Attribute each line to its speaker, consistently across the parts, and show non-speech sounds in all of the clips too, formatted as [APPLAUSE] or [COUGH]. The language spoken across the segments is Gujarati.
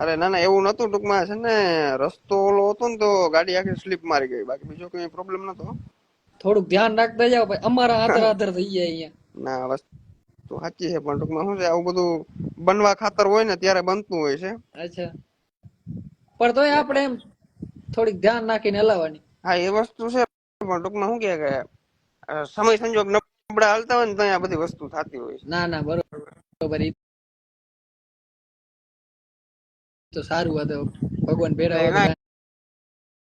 Speaker 1: અરે ના ના એવું નતું ટૂંકમાં છે ને રસ્તો ઓલો હતો ને તો ગાડી આખી સ્લીપ મારી ગઈ. બાકી બીજો કઈ પ્રોબ્લેમ નતો
Speaker 2: થોડુંક ધ્યાન રાખતા જાવ ભાઈ. અમારા આદર આદર થઈ જાય અહીંયા.
Speaker 1: ના વસ્તુ સાચી છે પણ ટૂંકમાં શું છે આવું બધું બનવા ખાતર હોય ને ત્યારે બનતું હોય છે.
Speaker 2: અચ્છા. પણ તોય આપણે એમ થોડીક ધ્યાન નાખીને હલાવવાની.
Speaker 1: હા એ વસ્તુ છે પણ ટૂંકમાં શું કે સમય સંજોગ નબળા હાલતા હોય ને ત્યાં બધી વસ્તુ થતી હોય
Speaker 2: ના ના બરોબર. બરોબર. તો સારું હતું ભગવાન ભેરા
Speaker 1: ના.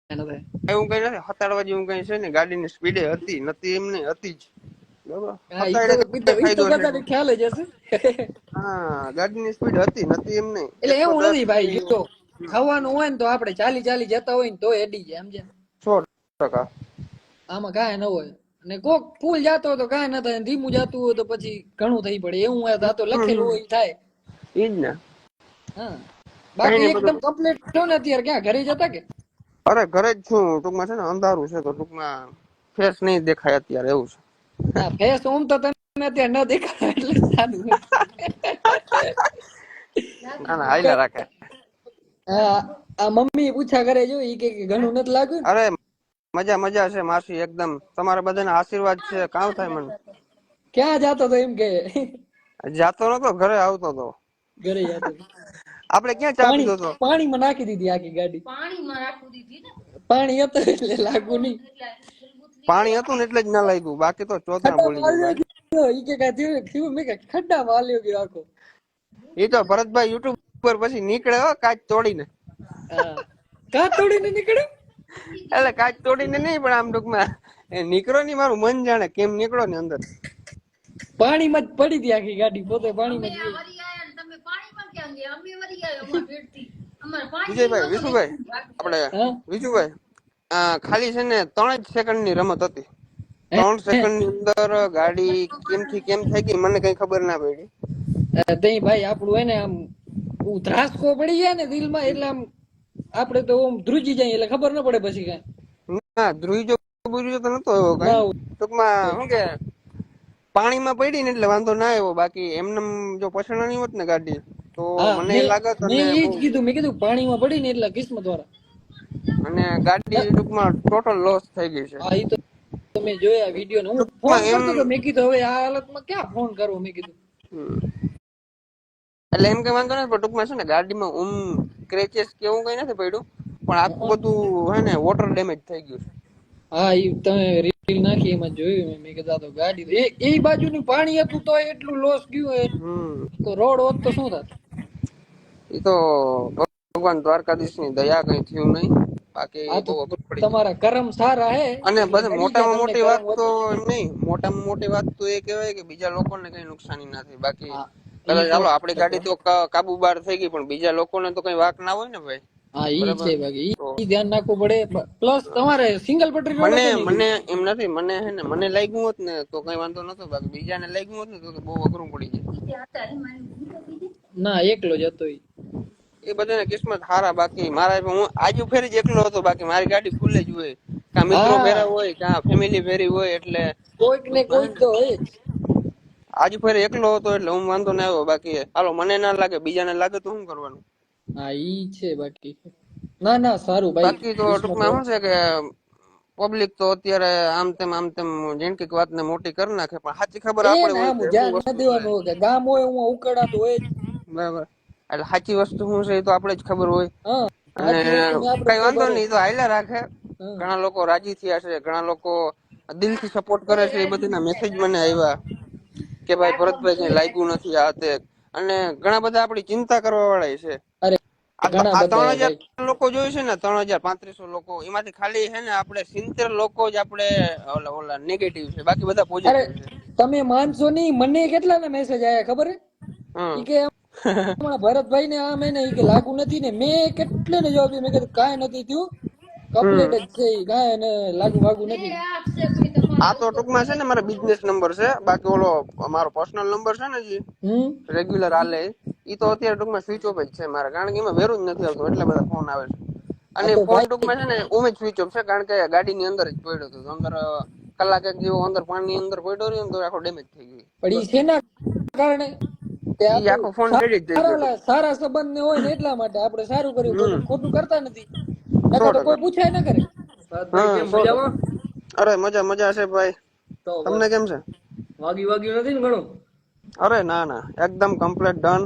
Speaker 2: ન.
Speaker 1: એવું કઈ નથી હતાડવા જેવું કઈ છે ને ગાડીની સ્પીડે હતી નથી એમને હતી જ.
Speaker 2: ખ્યાલ હશે.
Speaker 1: હા સ્પીડ હતી નથી એમને
Speaker 2: એટલે એવું નથી ભાઈ જો ખાવાનું હોય ને તો આપણે ચાલી ચાલી જતા હોય ને તો એડી જાય સમજ્યા
Speaker 1: સો ટકા.
Speaker 2: આમાં કાંઈ ન હોય. અને કોક ફૂલ જાતો હોય તો કાંઈ ન થાય ધીમું જાતું હોય તો પછી ઘણું થઈ પડે. એવું હોય તો લખેલું હોય થાય.
Speaker 1: જ ને.
Speaker 2: હા. બાકી એકદમ કમ્પ્લીટ છો ને અત્યારે ક્યાં? ઘરે જતા કે?
Speaker 1: અરે ઘરે જ છું. ટૂંકમાં છે ને અંધારું છે તો ટૂંકમાં ફેસ નહીં દેખાય અત્યારે એવું છે.
Speaker 2: ફેસ ઓમ તો તમે અત્યારે ન દેખાય એટલે સારું
Speaker 1: ના ના હાલ્યા રાખે.
Speaker 2: આ મમ્મી પૂછા કરે જો ઈ કે ઘણું નથી લાગ્યું
Speaker 1: અરે મજા મજા છે માસી એકદમ. તમારા બધાના આશીર્વાદ છે કામ થાય મને.
Speaker 2: ક્યાં જાતો તો એમ કે?
Speaker 1: જાતો નતો ઘરે આવતો તો.
Speaker 2: ઘરે જાતો.
Speaker 1: આપણે ક્યાં ચા પીધો તો?
Speaker 2: પાણીમાં નાખી દીધી આખી ગાડી.
Speaker 3: પાણીમાં રાખવું દીધી ને?
Speaker 2: પાણી હતું એટલે લાગુ નહીં.
Speaker 1: પાણી હતું ને એટલે જ ના લાગ્યું. બાકી તો ચોથા બોલી ગયો.
Speaker 2: ઈ કે કા થયું થયું મેં કે ખડ્ડામાં વાલ્યો ગયો આખો.
Speaker 1: એ તો ભરતભાઈ યુટ્યુબ પર પછી નીકળે હો કાચ તોડીને.
Speaker 2: કાચ તોડીને નીકળ્યો
Speaker 1: એટલે કાચ તોડીને નહીં પણ આમ ટૂંકમાં એ નીકળો નહીં મારું મન જાણે કેમ નીકળો ને અંદર.
Speaker 2: પાણીમાં જ પડી હતી આખી ગાડી પોતે પાણીમાં જ
Speaker 3: અમે વરી આયા ને તમે પાણીમાં ક્યાં ગયા અમે વરી આયા અમાર ભેટથી અમારે પાણી
Speaker 1: વિજયભાઈ વિશુભાઈ આપણે વિજુભાઈ ખાલી છે ને ત્રણ જ સેકન્ડની રમત હતી. ત્રણ સેકન્ડની અંદર ગાડી કેમથી કેમ થઈ ગઈ મને કઈ ખબર ના પડી.
Speaker 2: તઈ ભાઈ આપણું એને આમ ધ્રાસકો પડી જાય ને દિલમાં એટલે આમ આપણે તો ઓમ ધ્રુજી જાય એટલે ખબર ન પડે પછી કઈ.
Speaker 1: ના ધ્રુવીજો બુરીજો તો નતો આવ્યો કઈ. ટૂંકમાં શું કે પાણીમાં પડી ને એટલે વાંધો ના આવ્યો. બાકી એમને જો પછાણાની હોત ને ગાડી. તો મને
Speaker 2: લાગે
Speaker 1: તો
Speaker 2: મેં એ જ કીધું મેં કીધું પાણીમાં પડી ને એટલે કિસ્મત વાળા.
Speaker 1: અને ગાડી ટૂંકમાં ટોટલ લોસ થઈ ગઈ છે.
Speaker 2: હા એ તો તમે જોયા વિડિયો ને. હું ફોન કરતો તો મેં કીધું હવે આ હાલતમાં ક્યાં ફોન કરવો? મેં કીધું.
Speaker 1: એટલે એમ કઈ વાંધો નથી પણ ટૂંકમાં છે ને ગાડીમાં ઉમ ક્રેચેસ કે એવું કઈ નથી પડ્યું. પણ આખું બધું હે ને વોટર ડેમેજ થઈ ગયું છે.
Speaker 2: હા એ તમે રીલ નાખી એમાં જોયું મેં. કીધું તો ગાડી એ એ બાજુનું પાણી હતું તો એટલું લોસ ગયું તો રોડ હોત તો શું થાત?
Speaker 1: એ તો ભગવાન દ્વારકાધીશની દયા કઈ થયું નહીં. બાકી.
Speaker 2: તમારા કરમ સારા હે.
Speaker 1: અને મોટામાં મોટી વાત તો નહીં. મોટામાં મોટી વાત તો એ કહેવાય કે બીજા લોકોને કઈ નુકસાની ના થઈ બાકી કદાચ ચાલો આપણી ગાડી તો કાબુ બહાર થઈ ગઈ પણ બીજા લોકોને તો કઈ વાક ના હોય ને ભાઈ?
Speaker 2: હા ઈ છે બાકી. ઈ- ધ્યાન રાખવું પડે. પ્લસ તમારે સિંગલ પટરી
Speaker 1: મને મને એમ નથી. મને હે ને મને લાગ્યું હોત ને તો કઈ વાંધો નતો. બાકી બીજાને લાગ્યું હોત ને તો તો બહુ અઘરું પડી જાય
Speaker 2: ના એકલો જ હતો ઈ.
Speaker 1: એ બધાને કિસ્મત હારા બાકી મારા હું આજુ ફેરી જ એકલો હતો બાકી મારી ગાડી ફૂલે જ હોય. કા મિત્રો ફેરા હોય કા ફેમિલી ફેરી હોય એટલે
Speaker 2: કોઈક ને કોઈક તો હોય
Speaker 1: આજુ ફેરી એકલો હતો એટલે હું વાંધો ના આવ્યો બાકી હાલો મને ના લાગે બીજાને લાગે તો શું કરવાનું?
Speaker 2: હા ઈ છે બાકી. ના ના સારું ભાઈ.
Speaker 1: બાકી તો ટૂંકમાં શું છે કે પબ્લિક તો અત્યારે આમ તેમ આમ તેમ જિંદગી વાત ને મોટી કરી નાખે પણ સાચી ખબર આપણે
Speaker 2: ગામ હોય હું ઉકળાતો હોય
Speaker 1: બરાબર. એટલે સાચી વસ્તુ શું છે એ તો આપણે જ ખબર હોય. અને કઈ વાંધો નહીં તો હાલ્યા રાખે. ઘણા લોકો રાજી થયા છે ઘણા લોકો દિલથી સપોર્ટ કરે છે એ બધાના મેસેજ મને આવ્યા કે ભાઈ ભરતભાઈ કઈ લાગ્યું નથી આ તે. અને ઘણા બધા આપણી ચિંતા કરવા વાળા છે. ત્રણ હજાર લોકો જોયું છે ને ત્રણ હજાર પાંત્રીસો લોકો એમાંથી ખાલી છે ને આપણે સિત્તેર લોકો જ આપણે ઓલા ઓલા નેગેટિવ છે બાકી બધા પોઝિટિવ છે.
Speaker 2: તમે માનશો નહીં મને કેટલા ના મેસેજ આયા ખબર. કે [LAUGHS] હમણાં ભરતભાઈ ને આ મહિને કે લાગુ નથી ને મેં કેટલે ને જવાબ દીધો મેં કીધું કાંઈ નથી થયું. કમ્પ્લીટ જ છે કાંઈ ને લાગુ વાગુ નથી.
Speaker 3: આ છે
Speaker 1: તો ટૂંકમાં છે ને મારો બિઝનેસ નંબર છે. બાકી ઓલો મારો પર્સનલ નંબર છે ને જી રેગ્યુલર હાલે. ઈ તો અત્યારે ટૂંકમાં સ્વિચ ઓફ જ છે મારે. કારણ કે એમાં વેરું જ નથી આવતું. એટલા બધા ફોન આવે છે. અને ફોન ટૂંકમાં છે ને ઉમે જ સ્વિચ ઓફ છે. કારણ કે ગાડીની અંદર જ પડ્યો હતો. અંદર કલાક એક જેવો અંદર પાણીની અંદર પડ્યો રહ્યો ને તો આખો ડેમેજ થઈ ગયો.
Speaker 2: પણ ઈ શેના કારણે? તે
Speaker 1: ઈ આખો ફોન
Speaker 2: સારા સારા સંબંધ ને હોય ને એટલા માટે આપણે સારું કર્યું. ખોટું- કરતા નથી. નકર તો કોઈ પૂછાય ના કરે.
Speaker 1: અરે મજા મજા છે ભાઈ.
Speaker 4: તો
Speaker 1: તમને કેમ છે?
Speaker 4: વાગ્યું વાગ્યું નથી ને ઘણું?
Speaker 1: અરે ના ના. એકદમ કમ્પ્લીટ ડન